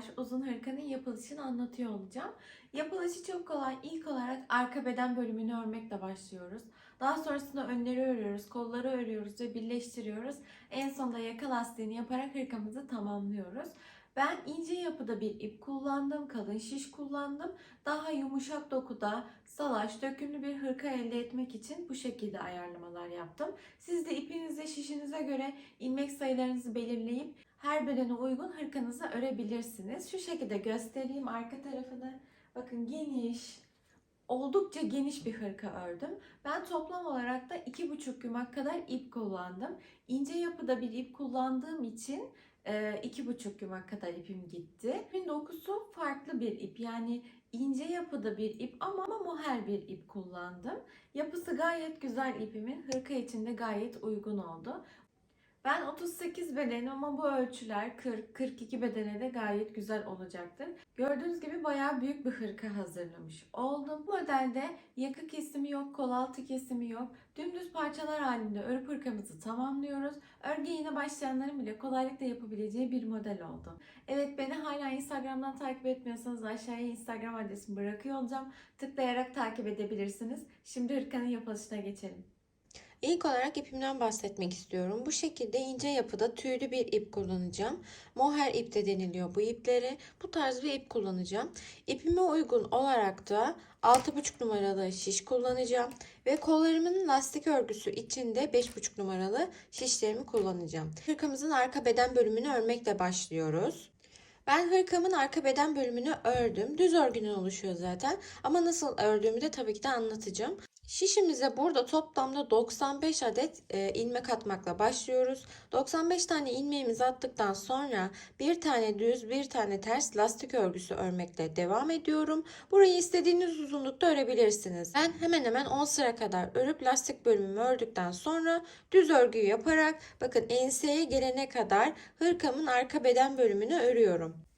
salaş uzun hırkanın yapılışını anlatıyor olacağım. Yapılışı çok kolay. İlk olarak arka beden bölümünü örmekle başlıyoruz. Daha sonrasında önleri örüyoruz, kolları örüyoruz ve birleştiriyoruz. En sonunda yaka lastiğini yaparak hırkamızı tamamlıyoruz. Ben ince yapıda bir ip kullandım, kalın şiş kullandım. Daha yumuşak dokuda salaş, dökümlü bir hırka elde etmek için bu şekilde ayarlamalar yaptım. Siz de ipinize, şişinize göre ilmek sayılarınızı belirleyip her bedene uygun hırkanızı örebilirsiniz. Şu şekilde göstereyim arka tarafını. Bakın geniş, oldukça geniş bir hırka ördüm. Ben toplam olarak da 2,5 yumak kadar ip kullandım. İnce yapıda bir ip kullandığım için iki buçuk yumak kadar ipim gitti. İpin dokusu farklı bir ip. Yani ince yapıda bir ip ama, ama moher bir ip kullandım. Yapısı gayet güzel ipimin. Hırka için de gayet uygun oldu. Ben 38 bedenim ama bu ölçüler 40-42 bedene de gayet güzel olacaktır. Gördüğünüz gibi bayağı büyük bir hırka hazırlamış oldum. Bu modelde yaka kesimi yok, kol altı kesimi yok. Dümdüz parçalar halinde örüp hırkamızı tamamlıyoruz. Örgüye yeni başlayanların bile kolaylıkla yapabileceği bir model oldu. Evet beni hala Instagram'dan takip etmiyorsanız aşağıya Instagram adresimi bırakıyor olacağım. Tıklayarak takip edebilirsiniz. Şimdi hırkanın yapılışına geçelim. İlk olarak ipimden bahsetmek istiyorum. Bu şekilde ince yapıda tüylü bir ip kullanacağım. Mohair ip de deniliyor bu ipleri. Bu tarz bir ip kullanacağım. İpime uygun olarak da 6,5 numaralı şiş kullanacağım. Ve kollarımın lastik örgüsü içinde 5,5 numaralı şişlerimi kullanacağım. Hırkamızın arka beden bölümünü örmekle başlıyoruz. Ben hırkamın arka beden bölümünü ördüm. Düz örgünün oluşuyor zaten. Ama nasıl ördüğümü de tabii ki de anlatacağım. Şişimize burada toplamda 95 adet e, ilmek atmakla başlıyoruz. 95 tane ilmeğimizi attıktan sonra bir tane düz bir tane ters lastik örgüsü örmekle devam ediyorum. Burayı istediğiniz uzunlukta örebilirsiniz. Ben hemen hemen 10 sıra kadar örüp lastik bölümümü ördükten sonra düz örgüyü yaparak bakın enseye gelene kadar hırkamın arka beden bölümünü örüyorum.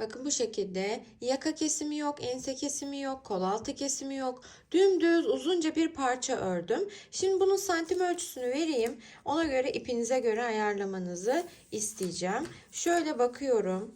Bakın bu şekilde yaka kesimi yok, ense kesimi yok, kol altı kesimi yok. Dümdüz uzunca bir parça ördüm. Şimdi bunun santim ölçüsünü vereyim. Ona göre ipinize göre ayarlamanızı isteyeceğim. Şöyle bakıyorum.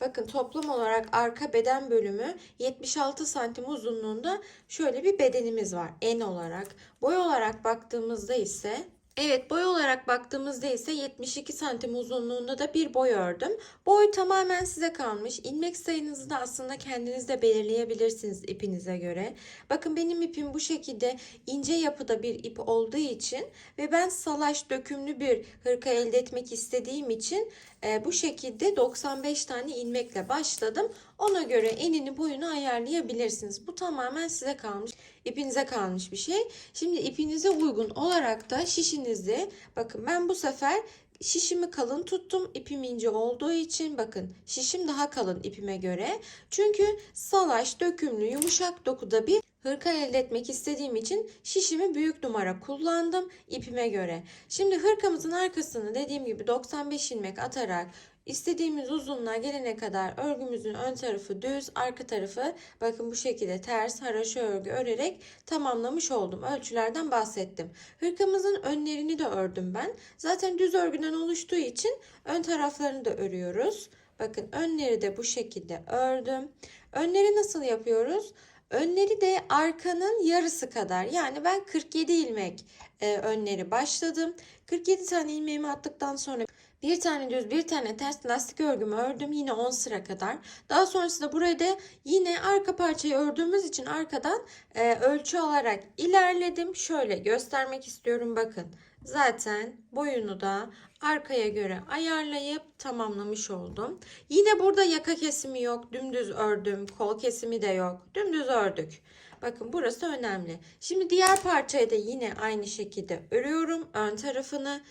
Bakın toplam olarak arka beden bölümü 76 santim uzunluğunda şöyle bir bedenimiz var en olarak. Boy olarak baktığımızda ise Evet boy olarak baktığımızda ise 72 santim uzunluğunda da bir boy ördüm. Boy tamamen size kalmış. İlmek sayınızı da aslında kendiniz de belirleyebilirsiniz ipinize göre. Bakın benim ipim bu şekilde ince yapıda bir ip olduğu için ve ben salaş dökümlü bir hırka elde etmek istediğim için e, bu şekilde 95 tane ilmekle başladım. Ona göre enini boyunu ayarlayabilirsiniz. Bu tamamen size kalmış. ipinize kalmış bir şey. Şimdi ipinize uygun olarak da şişinizi bakın ben bu sefer şişimi kalın tuttum. İpim ince olduğu için bakın şişim daha kalın ipime göre. Çünkü salaş, dökümlü, yumuşak dokuda bir hırka elde etmek istediğim için şişimi büyük numara kullandım ipime göre. Şimdi hırkamızın arkasını dediğim gibi 95 ilmek atarak istediğimiz uzunluğa gelene kadar örgümüzün ön tarafı düz, arka tarafı bakın bu şekilde ters haraşo örgü örerek tamamlamış oldum. Ölçülerden bahsettim. Hırkamızın önlerini de ördüm ben. Zaten düz örgüden oluştuğu için ön taraflarını da örüyoruz. Bakın önleri de bu şekilde ördüm. Önleri nasıl yapıyoruz? Önleri de arkanın yarısı kadar. Yani ben 47 ilmek e, önleri başladım. 47 tane ilmeğimi attıktan sonra bir tane düz bir tane ters lastik örgümü ördüm yine 10 sıra kadar. Daha sonrasında buraya da yine arka parçayı ördüğümüz için arkadan e, ölçü alarak ilerledim. Şöyle göstermek istiyorum bakın. Zaten boyunu da arkaya göre ayarlayıp tamamlamış oldum. Yine burada yaka kesimi yok. Dümdüz ördüm. Kol kesimi de yok. Dümdüz ördük. Bakın burası önemli. Şimdi diğer parçayı da yine aynı şekilde örüyorum. Ön tarafını.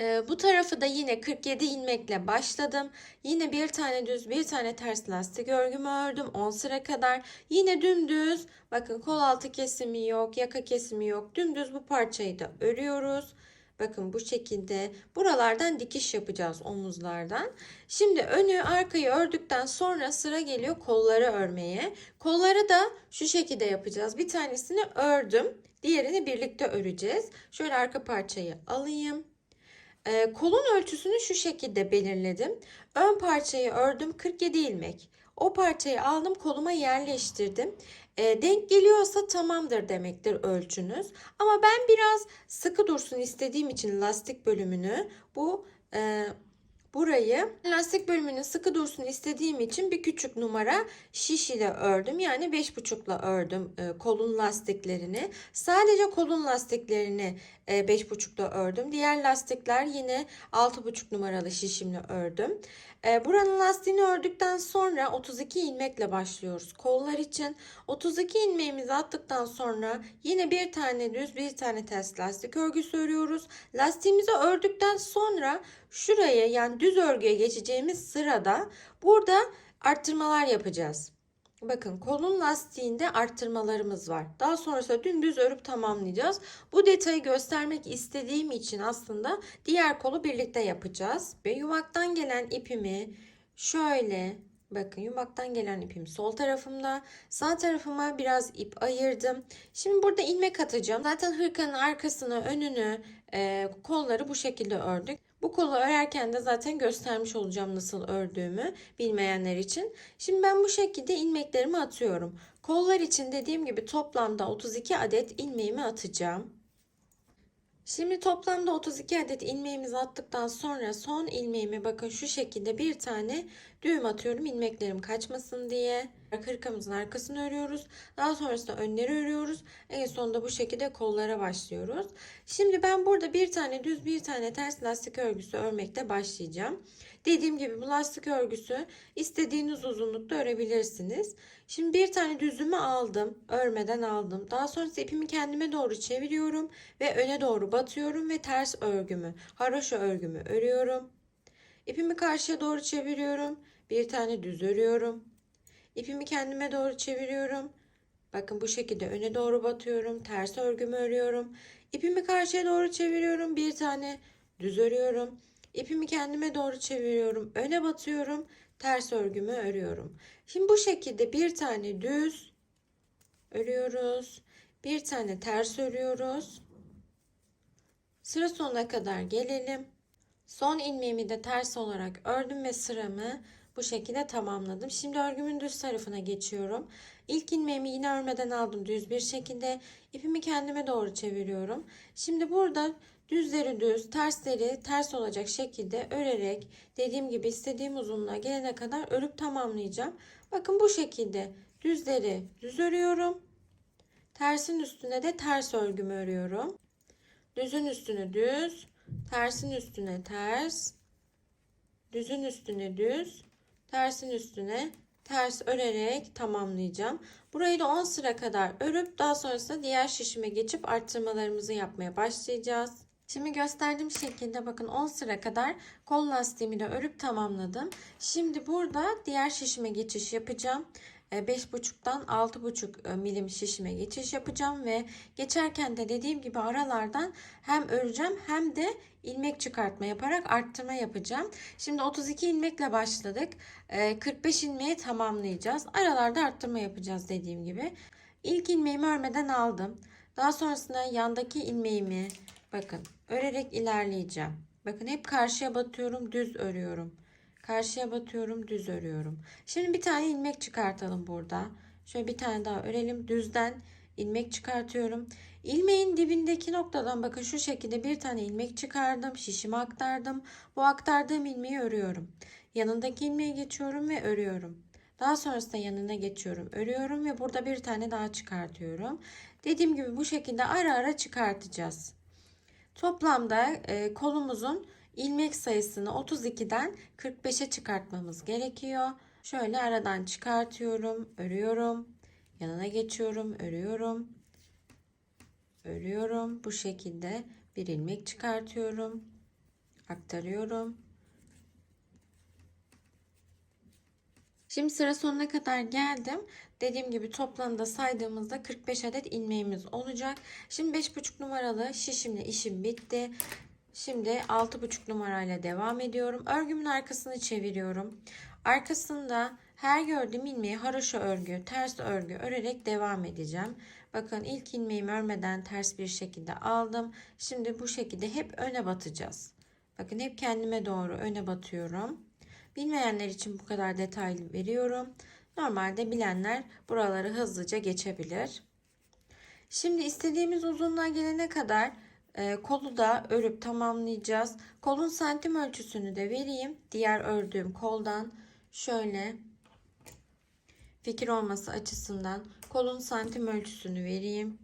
Ee, bu tarafı da yine 47 ilmekle başladım. Yine bir tane düz bir tane ters lastik örgümü ördüm 10 sıra kadar. Yine dümdüz bakın kol altı kesimi yok yaka kesimi yok. Dümdüz bu parçayı da örüyoruz. Bakın bu şekilde buralardan dikiş yapacağız omuzlardan. Şimdi önü arkayı ördükten sonra sıra geliyor kolları örmeye. Kolları da şu şekilde yapacağız. Bir tanesini ördüm. Diğerini birlikte öreceğiz. Şöyle arka parçayı alayım. Ee, kolun ölçüsünü şu şekilde belirledim. Ön parçayı ördüm 47 ilmek. O parçayı aldım koluma yerleştirdim. Ee, denk geliyorsa tamamdır demektir ölçünüz. Ama ben biraz sıkı dursun istediğim için lastik bölümünü bu e, burayı lastik bölümünü sıkı dursun istediğim için bir küçük numara şiş ile ördüm. Yani 5,5'la ördüm e, kolun lastiklerini. Sadece kolun lastiklerini e, 5,5'la ördüm. Diğer lastikler yine 6,5 numaralı şişimle ördüm. E, buranın lastiğini ördükten sonra 32 ilmekle başlıyoruz. Kollar için 32 ilmeğimizi attıktan sonra yine bir tane düz bir tane ters lastik örgüsü örüyoruz. Lastiğimizi ördükten sonra şuraya yani düz örgüye geçeceğimiz sırada burada arttırmalar yapacağız. Bakın kolun lastiğinde arttırmalarımız var. Daha sonrasında dümdüz örüp tamamlayacağız. Bu detayı göstermek istediğim için aslında diğer kolu birlikte yapacağız. Ve yumaktan gelen ipimi şöyle bakın yumaktan gelen ipim sol tarafımda. Sağ tarafıma biraz ip ayırdım. Şimdi burada ilmek atacağım. Zaten hırkanın arkasını, önünü, kolları bu şekilde ördük. Bu kolu örerken de zaten göstermiş olacağım nasıl ördüğümü bilmeyenler için. Şimdi ben bu şekilde ilmeklerimi atıyorum. Kollar için dediğim gibi toplamda 32 adet ilmeğimi atacağım. Şimdi toplamda 32 adet ilmeğimizi attıktan sonra son ilmeğimi bakın şu şekilde bir tane düğüm atıyorum ilmeklerim kaçmasın diye. Hırkamızın arkasını örüyoruz. Daha sonrasında önleri örüyoruz. En sonunda bu şekilde kollara başlıyoruz. Şimdi ben burada bir tane düz bir tane ters lastik örgüsü örmekte başlayacağım. Dediğim gibi bu lastik örgüsü istediğiniz uzunlukta örebilirsiniz. Şimdi bir tane düzümü aldım. Örmeden aldım. Daha sonra ipimi kendime doğru çeviriyorum ve öne doğru batıyorum ve ters örgümü, haroşa örgümü örüyorum. İpimi karşıya doğru çeviriyorum. Bir tane düz örüyorum. İpimi kendime doğru çeviriyorum. Bakın bu şekilde öne doğru batıyorum. Ters örgümü örüyorum. İpimi karşıya doğru çeviriyorum. Bir tane düz örüyorum. İpimi kendime doğru çeviriyorum. Öne batıyorum. Ters örgümü örüyorum. Şimdi bu şekilde bir tane düz örüyoruz. Bir tane ters örüyoruz. Sıra sonuna kadar gelelim. Son ilmeğimi de ters olarak ördüm ve sıramı bu şekilde tamamladım. Şimdi örgümün düz tarafına geçiyorum. İlk ilmeğimi yine örmeden aldım düz bir şekilde. ipimi kendime doğru çeviriyorum. Şimdi burada düzleri düz, tersleri ters olacak şekilde örerek dediğim gibi istediğim uzunluğa gelene kadar örüp tamamlayacağım. Bakın bu şekilde düzleri düz örüyorum. Tersin üstüne de ters örgümü örüyorum. Düzün üstüne düz, tersin üstüne ters, düzün üstüne düz, tersin üstüne ters örerek tamamlayacağım. Burayı da 10 sıra kadar örüp daha sonrasında diğer şişime geçip arttırmalarımızı yapmaya başlayacağız. Şimdi gösterdiğim şekilde bakın 10 sıra kadar kol lastiğimi de örüp tamamladım. Şimdi burada diğer şişime geçiş yapacağım. 5,5'tan 6,5 milim şişime geçiş yapacağım ve geçerken de dediğim gibi aralardan hem öreceğim hem de ilmek çıkartma yaparak arttırma yapacağım. Şimdi 32 ilmekle başladık. 45 ilmeği tamamlayacağız. Aralarda arttırma yapacağız dediğim gibi. İlk ilmeğimi örmeden aldım. Daha sonrasında yandaki ilmeğimi bakın örerek ilerleyeceğim. Bakın hep karşıya batıyorum, düz örüyorum. Karşıya batıyorum, düz örüyorum. Şimdi bir tane ilmek çıkartalım burada. Şöyle bir tane daha örelim. Düzden ilmek çıkartıyorum. İlmeğin dibindeki noktadan bakın şu şekilde bir tane ilmek çıkardım. Şişime aktardım. Bu aktardığım ilmeği örüyorum. Yanındaki ilmeğe geçiyorum ve örüyorum. Daha sonrasında yanına geçiyorum, örüyorum ve burada bir tane daha çıkartıyorum. Dediğim gibi bu şekilde ara ara çıkartacağız. Toplamda e, kolumuzun ilmek sayısını 32'den 45'e çıkartmamız gerekiyor. Şöyle aradan çıkartıyorum, örüyorum. Yanına geçiyorum, örüyorum. Örüyorum. Bu şekilde bir ilmek çıkartıyorum. Aktarıyorum. Şimdi sıra sonuna kadar geldim. Dediğim gibi toplamda saydığımızda 45 adet ilmeğimiz olacak. Şimdi 5,5 numaralı şişimle işim bitti. Şimdi 6,5 numarayla devam ediyorum. Örgümün arkasını çeviriyorum. Arkasında her gördüğüm ilmeği haroşa örgü, ters örgü örerek devam edeceğim. Bakın ilk ilmeğimi örmeden ters bir şekilde aldım. Şimdi bu şekilde hep öne batacağız. Bakın hep kendime doğru öne batıyorum. Bilmeyenler için bu kadar detaylı veriyorum. Normalde bilenler buraları hızlıca geçebilir. Şimdi istediğimiz uzunluğa gelene kadar e, kolu da örüp tamamlayacağız. Kolun santim ölçüsünü de vereyim. Diğer ördüğüm koldan şöyle fikir olması açısından kolun santim ölçüsünü vereyim.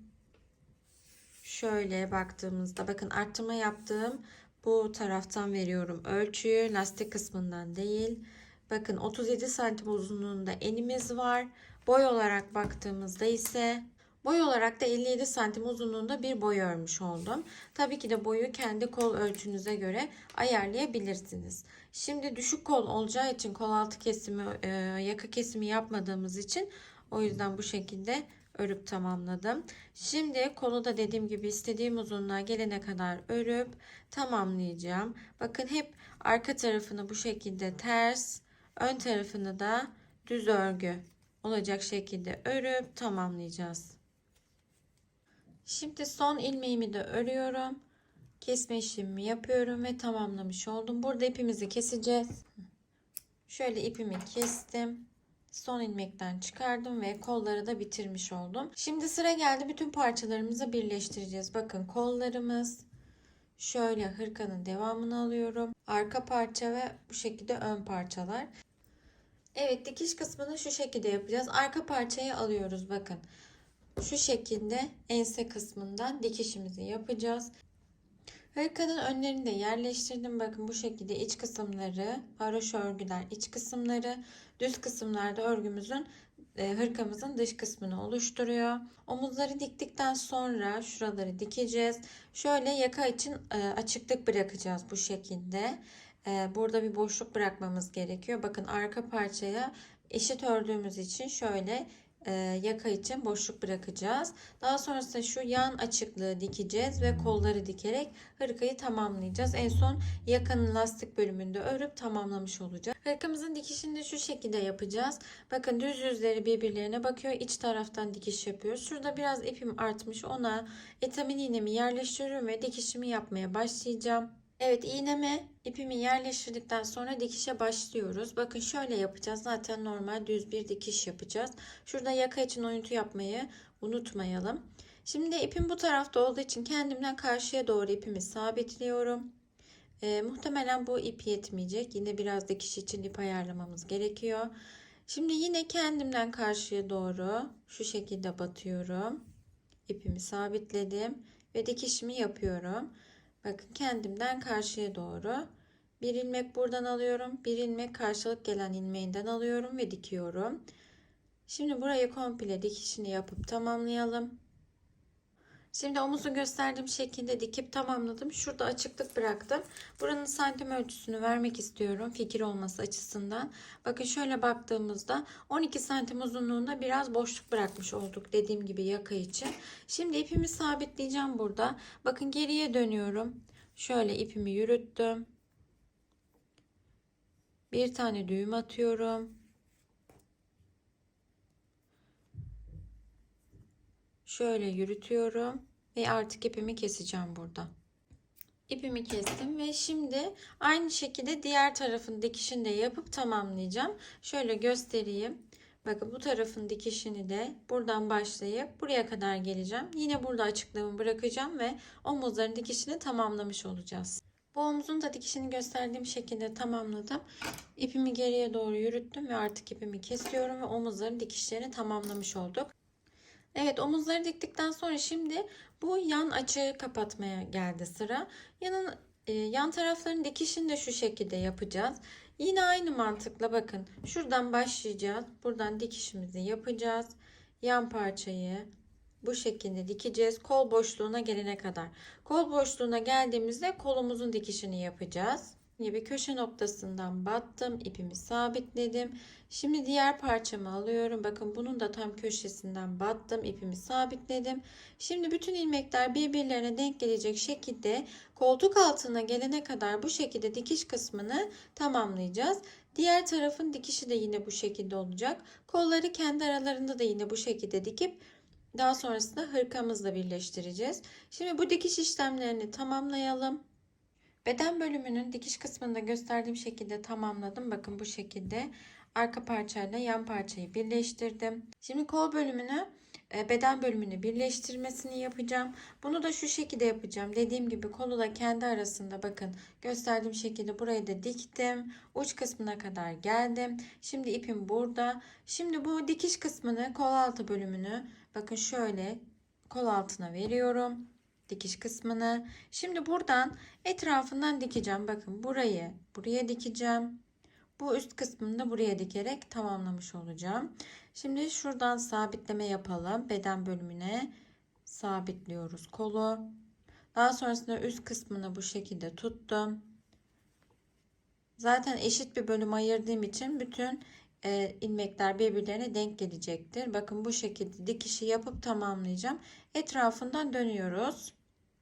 Şöyle baktığımızda bakın arttırma yaptığım bu taraftan veriyorum ölçüyü lastik kısmından değil. Bakın 37 santim uzunluğunda enimiz var. Boy olarak baktığımızda ise boy olarak da 57 santim uzunluğunda bir boy örmüş oldum. Tabii ki de boyu kendi kol ölçünüze göre ayarlayabilirsiniz. Şimdi düşük kol olacağı için kol altı kesimi, e, yaka kesimi yapmadığımız için o yüzden bu şekilde örüp tamamladım. Şimdi kolu da dediğim gibi istediğim uzunluğa gelene kadar örüp tamamlayacağım. Bakın hep arka tarafını bu şekilde ters, ön tarafını da düz örgü olacak şekilde örüp tamamlayacağız. Şimdi son ilmeğimi de örüyorum. Kesme işlemimi yapıyorum ve tamamlamış oldum. Burada ipimizi keseceğiz. Şöyle ipimi kestim. Son ilmekten çıkardım ve kolları da bitirmiş oldum. Şimdi sıra geldi bütün parçalarımızı birleştireceğiz. Bakın kollarımız şöyle hırkanın devamını alıyorum. Arka parça ve bu şekilde ön parçalar. Evet dikiş kısmını şu şekilde yapacağız. Arka parçayı alıyoruz bakın. Şu şekilde ense kısmından dikişimizi yapacağız. Hırkanın önlerini de yerleştirdim. Bakın bu şekilde iç kısımları, haroşa örgüler iç kısımları, düz kısımlarda örgümüzün e, hırkamızın dış kısmını oluşturuyor. Omuzları diktikten sonra şuraları dikeceğiz. Şöyle yaka için e, açıklık bırakacağız bu şekilde. E, burada bir boşluk bırakmamız gerekiyor. Bakın arka parçaya eşit ördüğümüz için şöyle yaka için boşluk bırakacağız. Daha sonrasında şu yan açıklığı dikeceğiz ve kolları dikerek hırkayı tamamlayacağız. En son yakanın lastik bölümünde örüp tamamlamış olacağız. Hırkamızın dikişini de şu şekilde yapacağız. Bakın düz yüzleri birbirlerine bakıyor. İç taraftan dikiş yapıyoruz. Şurada biraz ipim artmış. Ona etamin iğnemi yerleştiriyorum ve dikişimi yapmaya başlayacağım. Evet iğneme ipimi yerleştirdikten sonra dikişe başlıyoruz. Bakın şöyle yapacağız. Zaten normal düz bir dikiş yapacağız. Şurada yaka için oyuntu yapmayı unutmayalım. Şimdi ipim bu tarafta olduğu için kendimden karşıya doğru ipimi sabitliyorum. Ee, muhtemelen bu ip yetmeyecek. Yine biraz dikiş için ip ayarlamamız gerekiyor. Şimdi yine kendimden karşıya doğru şu şekilde batıyorum. İpimi sabitledim ve dikişimi yapıyorum. Bakın kendimden karşıya doğru bir ilmek buradan alıyorum. Bir ilmek karşılık gelen ilmeğinden alıyorum ve dikiyorum. Şimdi burayı komple dikişini yapıp tamamlayalım. Şimdi omuzu gösterdiğim şekilde dikip tamamladım. Şurada açıklık bıraktım. Buranın santim ölçüsünü vermek istiyorum fikir olması açısından. Bakın şöyle baktığımızda 12 santim uzunluğunda biraz boşluk bırakmış olduk dediğim gibi yaka için. Şimdi ipimi sabitleyeceğim burada. Bakın geriye dönüyorum. Şöyle ipimi yürüttüm. Bir tane düğüm atıyorum. Şöyle yürütüyorum ve artık ipimi keseceğim burada. İpimi kestim ve şimdi aynı şekilde diğer tarafın dikişini de yapıp tamamlayacağım. Şöyle göstereyim. Bakın bu tarafın dikişini de buradan başlayıp buraya kadar geleceğim. Yine burada açıklığımı bırakacağım ve omuzların dikişini tamamlamış olacağız. Bu omuzun da dikişini gösterdiğim şekilde tamamladım. İpimi geriye doğru yürüttüm ve artık ipimi kesiyorum ve omuzların dikişlerini tamamlamış olduk. Evet omuzları diktikten sonra şimdi bu yan açığı kapatmaya geldi sıra. Yanın e, yan tarafların dikişini de şu şekilde yapacağız. Yine aynı mantıkla bakın şuradan başlayacağız. Buradan dikişimizi yapacağız. Yan parçayı bu şekilde dikeceğiz. Kol boşluğuna gelene kadar. Kol boşluğuna geldiğimizde kolumuzun dikişini yapacağız. Gibi köşe noktasından battım. ipimi sabitledim. Şimdi diğer parçamı alıyorum. Bakın bunun da tam köşesinden battım. ipimi sabitledim. Şimdi bütün ilmekler birbirlerine denk gelecek şekilde koltuk altına gelene kadar bu şekilde dikiş kısmını tamamlayacağız. Diğer tarafın dikişi de yine bu şekilde olacak. Kolları kendi aralarında da yine bu şekilde dikip daha sonrasında hırkamızla birleştireceğiz. Şimdi bu dikiş işlemlerini tamamlayalım. Beden bölümünün dikiş kısmında gösterdiğim şekilde tamamladım. Bakın bu şekilde arka parçayla yan parçayı birleştirdim. Şimdi kol bölümünü e, beden bölümünü birleştirmesini yapacağım. Bunu da şu şekilde yapacağım. Dediğim gibi kolu da kendi arasında bakın gösterdiğim şekilde burayı da diktim. Uç kısmına kadar geldim. Şimdi ipim burada. Şimdi bu dikiş kısmını kol altı bölümünü bakın şöyle kol altına veriyorum. Dikiş kısmını. Şimdi buradan etrafından dikeceğim. Bakın burayı buraya dikeceğim. Bu üst kısmını da buraya dikerek tamamlamış olacağım. Şimdi şuradan sabitleme yapalım. Beden bölümüne sabitliyoruz kolu. Daha sonrasında üst kısmını bu şekilde tuttum. Zaten eşit bir bölüm ayırdığım için bütün e, ilmekler birbirlerine denk gelecektir. Bakın bu şekilde dikişi yapıp tamamlayacağım. Etrafından dönüyoruz.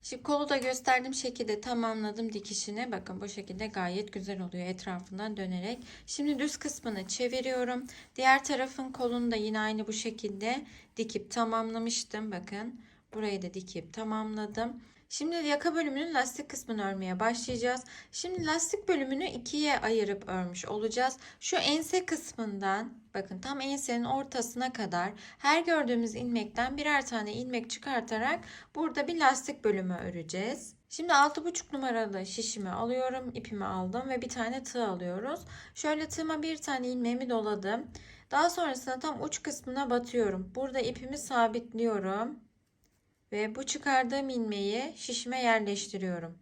Şimdi kolu da gösterdiğim şekilde tamamladım dikişini. Bakın bu şekilde gayet güzel oluyor etrafından dönerek. Şimdi düz kısmını çeviriyorum. Diğer tarafın kolunu da yine aynı bu şekilde dikip tamamlamıştım. Bakın burayı da dikip tamamladım. Şimdi yaka bölümünün lastik kısmını örmeye başlayacağız. Şimdi lastik bölümünü ikiye ayırıp örmüş olacağız. Şu ense kısmından bakın tam ensenin ortasına kadar her gördüğümüz ilmekten birer tane ilmek çıkartarak burada bir lastik bölümü öreceğiz. Şimdi 6,5 numaralı şişimi alıyorum. ipimi aldım ve bir tane tığ alıyoruz. Şöyle tığıma bir tane ilmeğimi doladım. Daha sonrasında tam uç kısmına batıyorum. Burada ipimi sabitliyorum. Ve bu çıkardığım ilmeği şişime yerleştiriyorum.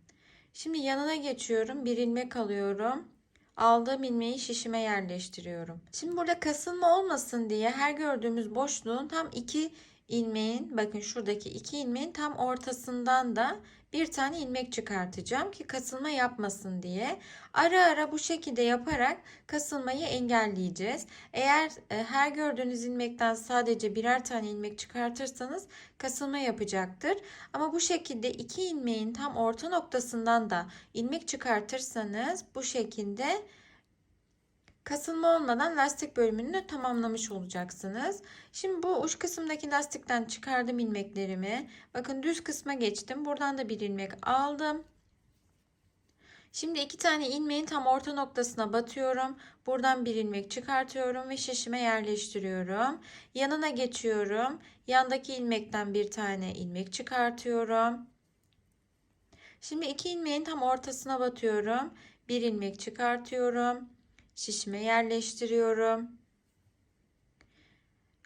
Şimdi yanına geçiyorum. Bir ilmek alıyorum. Aldığım ilmeği şişime yerleştiriyorum. Şimdi burada kasılma olmasın diye her gördüğümüz boşluğun tam iki ilmeğin bakın şuradaki iki ilmeğin tam ortasından da bir tane ilmek çıkartacağım ki kasılma yapmasın diye. Ara ara bu şekilde yaparak kasılmayı engelleyeceğiz. Eğer e, her gördüğünüz ilmekten sadece birer tane ilmek çıkartırsanız kasılma yapacaktır. Ama bu şekilde iki ilmeğin tam orta noktasından da ilmek çıkartırsanız bu şekilde kasılma olmadan lastik bölümünü tamamlamış olacaksınız. Şimdi bu uç kısımdaki lastikten çıkardım ilmeklerimi. Bakın düz kısma geçtim. Buradan da bir ilmek aldım. Şimdi iki tane ilmeğin tam orta noktasına batıyorum. Buradan bir ilmek çıkartıyorum ve şişime yerleştiriyorum. Yanına geçiyorum. Yandaki ilmekten bir tane ilmek çıkartıyorum. Şimdi iki ilmeğin tam ortasına batıyorum. Bir ilmek çıkartıyorum. Şişime yerleştiriyorum.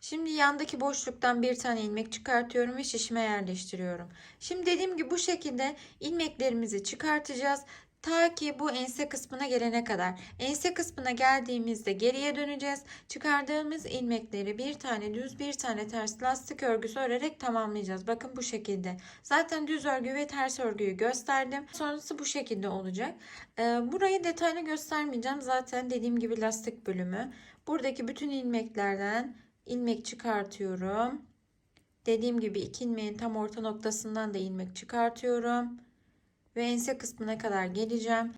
Şimdi yandaki boşluktan bir tane ilmek çıkartıyorum ve şişime yerleştiriyorum. Şimdi dediğim gibi bu şekilde ilmeklerimizi çıkartacağız. Ta ki bu ense kısmına gelene kadar. Ense kısmına geldiğimizde geriye döneceğiz. Çıkardığımız ilmekleri bir tane düz bir tane ters lastik örgüsü örerek tamamlayacağız. Bakın bu şekilde. Zaten düz örgü ve ters örgüyü gösterdim. Sonrası bu şekilde olacak. Ee, burayı detaylı göstermeyeceğim. Zaten dediğim gibi lastik bölümü. Buradaki bütün ilmeklerden ilmek çıkartıyorum. Dediğim gibi iki ilmeğin tam orta noktasından da ilmek çıkartıyorum ve ense kısmına kadar geleceğim.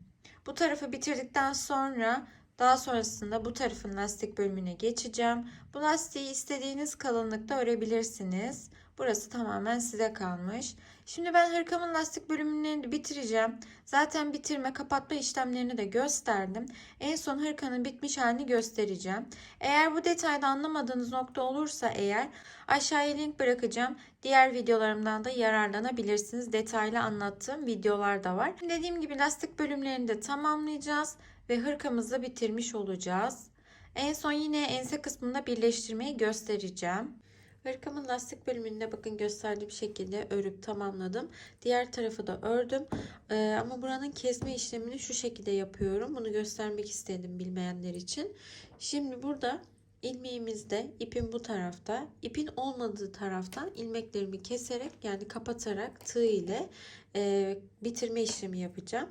Bu tarafı bitirdikten sonra daha sonrasında bu tarafın lastik bölümüne geçeceğim. Bu lastiği istediğiniz kalınlıkta örebilirsiniz. Burası tamamen size kalmış. Şimdi ben hırkamın lastik bölümünü bitireceğim. Zaten bitirme kapatma işlemlerini de gösterdim. En son hırkanın bitmiş halini göstereceğim. Eğer bu detayda anlamadığınız nokta olursa eğer aşağıya link bırakacağım. Diğer videolarımdan da yararlanabilirsiniz. Detaylı anlattığım videolar da var. Dediğim gibi lastik bölümlerini de tamamlayacağız ve hırkamızı bitirmiş olacağız. En son yine ense kısmında birleştirmeyi göstereceğim. Hırkamın lastik bölümünde bakın gösterdiğim şekilde örüp tamamladım. Diğer tarafı da ördüm. Ee, ama buranın kesme işlemini şu şekilde yapıyorum. Bunu göstermek istedim bilmeyenler için. Şimdi burada ilmeğimizde ipin bu tarafta. ipin olmadığı taraftan ilmeklerimi keserek yani kapatarak tığ ile e, bitirme işlemi yapacağım.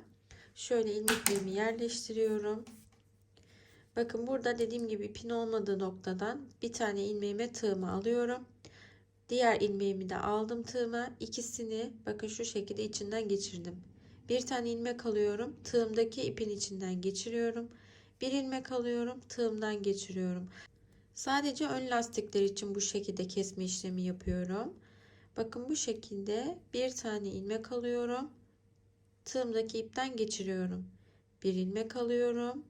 Şöyle ilmeklerimi yerleştiriyorum. Bakın burada dediğim gibi ipin olmadığı noktadan bir tane ilmeğime tığımı alıyorum. Diğer ilmeğimi de aldım tığıma. İkisini bakın şu şekilde içinden geçirdim. Bir tane ilmek alıyorum. Tığımdaki ipin içinden geçiriyorum. Bir ilmek alıyorum. Tığımdan geçiriyorum. Sadece ön lastikler için bu şekilde kesme işlemi yapıyorum. Bakın bu şekilde bir tane ilmek alıyorum. tığımdaki ipten geçiriyorum. Bir ilmek alıyorum.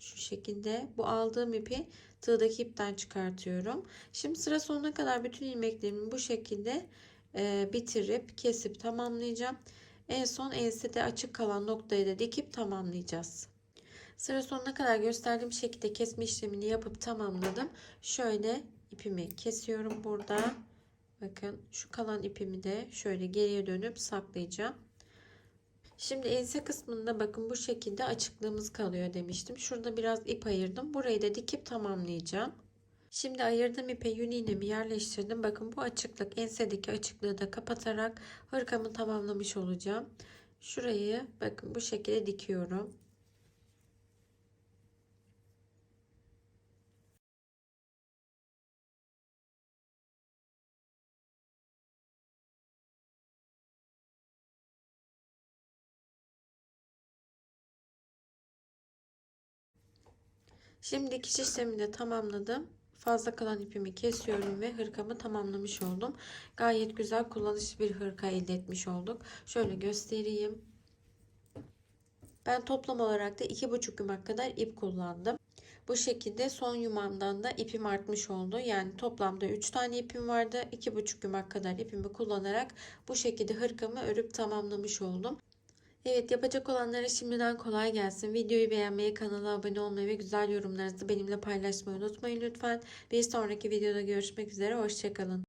Şu şekilde bu aldığım ipi tığdaki ipten çıkartıyorum. Şimdi sıra sonuna kadar bütün ilmeklerimi bu şekilde e, bitirip kesip tamamlayacağım. En son ensede açık kalan noktayı da dikip tamamlayacağız. Sıra sonuna kadar gösterdiğim şekilde kesme işlemini yapıp tamamladım. Şöyle ipimi kesiyorum burada. Bakın şu kalan ipimi de şöyle geriye dönüp saklayacağım. Şimdi ense kısmında bakın bu şekilde açıklığımız kalıyor demiştim. Şurada biraz ip ayırdım. Burayı da dikip tamamlayacağım. Şimdi ayırdığım ipe yün iğnemi yerleştirdim. Bakın bu açıklık ensedeki açıklığı da kapatarak hırkamı tamamlamış olacağım. Şurayı bakın bu şekilde dikiyorum. Şimdi dikiş işlemini de tamamladım. Fazla kalan ipimi kesiyorum ve hırkamı tamamlamış oldum. Gayet güzel kullanışlı bir hırka elde etmiş olduk. Şöyle göstereyim. Ben toplam olarak da iki buçuk yumak kadar ip kullandım. Bu şekilde son yumağımdan da ipim artmış oldu. Yani toplamda 3 tane ipim vardı. iki buçuk yumak kadar ipimi kullanarak bu şekilde hırkamı örüp tamamlamış oldum. Evet yapacak olanlara şimdiden kolay gelsin. Videoyu beğenmeyi, kanala abone olmayı ve güzel yorumlarınızı benimle paylaşmayı unutmayın lütfen. Bir sonraki videoda görüşmek üzere. Hoşçakalın.